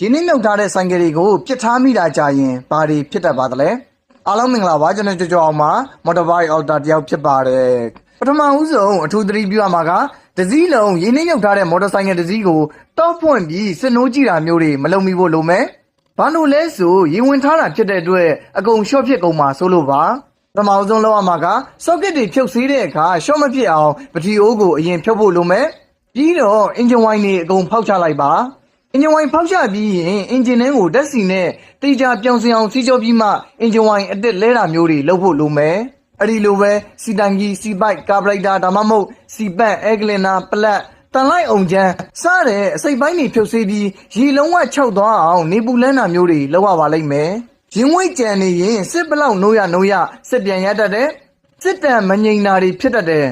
ရင်းနှီးမြုပ်ထားတဲ့ဆိုင်ကယ်တွေကိုပြစ်ထားမိတာကြာရင်ဘာတွေဖြစ်တတ်ပါသလဲအားလုံးမင်္ဂလာပါကျွန်တော်ကြော်ကြော်အောင်ပါမော်တော်ဘိုက်အော်တာတယောက်ဖြစ်ပါတယ်ပထမဦးဆုံးအထူးသတိပြုရမှာကတစည်းလုံးရင်းနှီးမြုပ်ထားတဲ့မော်တော်ဆိုင်ကယ်တစ်စီးကိုတောက်ဖွင့်ပြီးစစ်နိုးကြည့်တာမျိုးတွေမလုပ်မိဖို့လိုမယ်ဘာလို့လဲဆိုရေဝင်ထားတာဖြစ်တဲ့အတွက်အကုန်ရှော့ဖြစ်ကုန်မှာဆိုလို့ပါပထမဦးဆုံးလောက်ရမှာက socket တွေဖြုတ်စည်းတဲ့အခါရှော့မဖြစ်အောင်ပထီအိုးကိုအရင်ဖြုတ်ဖို့လိုမယ်ပြီးတော့ engine wine တွေအကုန်ဖောက်ချလိုက်ပါ အင်ဂျင်ဝိုင်ဖောက်ချပြီးရင်အင်ဂျင်ထဲကိုဓာတ်ဆီနဲ့တေချာပြောင်းစင်အောင်စီးကြောပြီးမှအင်ဂျင်ဝိုင်အစ်စ်လဲတာမျိုးတွေလုပ်ဖို့လိုမယ်အဲ့ဒီလိုပဲစီတန်ကြီးစီပိုက်ကာဘရိုက်တာဒါမှမဟုတ်စီပတ်အဲဂလင်နာပလတ်တန်လိုက်အောင်ချမ်းစတဲ့အစိပ်ပိုင်းတွေဖြုတ်ဆေးပြီးရေလုံးဝခြောက်သွားအောင်နေပူလန်းတာမျိုးတွေလုပ်ရပါလိမ့်မယ်ရင်ဝိတ်ကြံနေရင်စစ်ဘလောက်နိုးရနိုးရစစ်ပြန်ရတတ်တဲ့စစ်တံမငိန်တာတွေဖြစ်တတ်တဲ့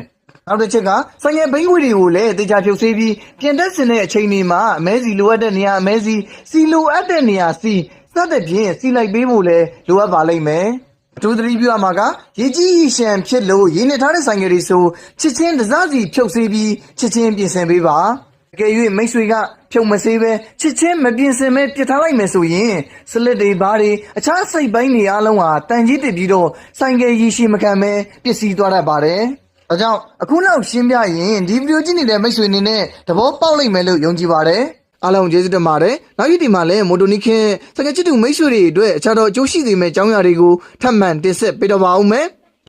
နောက်တစ်ချက်ကဆိုင်ငယ်ဘိန်းခွေတွေကိုလည်းတေချာဖြုတ်ဆေးပြီးပြင်တက်စင်တဲ့အချိန်တွေမှာအမဲစီလိုအပ်တဲ့နေရာအမဲစီစီလိုအပ်တဲ့နေရာစီစသဖြင့်စီလိုက်ပေးဖို့လည်းလိုအပ်ပါလိမ့်မယ်အထူးသတိပြုရမှာကရေကြီးရေရှမ်းဖြစ်လို့ရင်းနေထားတဲ့ဆိုင်ငယ်တွေဆိုချစ်ချင်းတစားစီဖြုတ်ဆေးပြီးချစ်ချင်းပြင်ဆင်ပေးပါအကယ်၍မိတ်ဆွေကဖြုတ်မဆေးပဲချစ်ချင်းမပြင်ဆင်ပဲပြစ်ထားလိုက်မယ်ဆိုရင်စလစ်တွေဘားတွေအခြားစိတ်ပိုင်းတွေအားလုံးဟာတန်ကြီးတစ်ပြီးတော့ဆိုင်ငယ်ရေရှည်မခံပဲပျက်စီးသွားတတ်ပါတယ်။ ဒါကြောင့်အခုလောက်ရှင်းပြရင်ဒီဗီဒီယိုကြည့်နေတဲ့မိတ်ဆွေအနေနဲ့သဘောပေါက်လိမ့်မယ်လို့ယုံကြည်ပါတယ်။အားလုံးကျေးဇူးတင်ပါတယ်။နောက်ရက်ဒီမှာလည်းမိုတိုနီခင်စကချစ်တူမိတ်ဆွေတွေအတွက်အခြားသောအကျိုးရှိစေမယ့်အကြောင်းအရာတွေကိုထပ်မံတင်ဆက်ပေးတော့ပါဦးမယ်။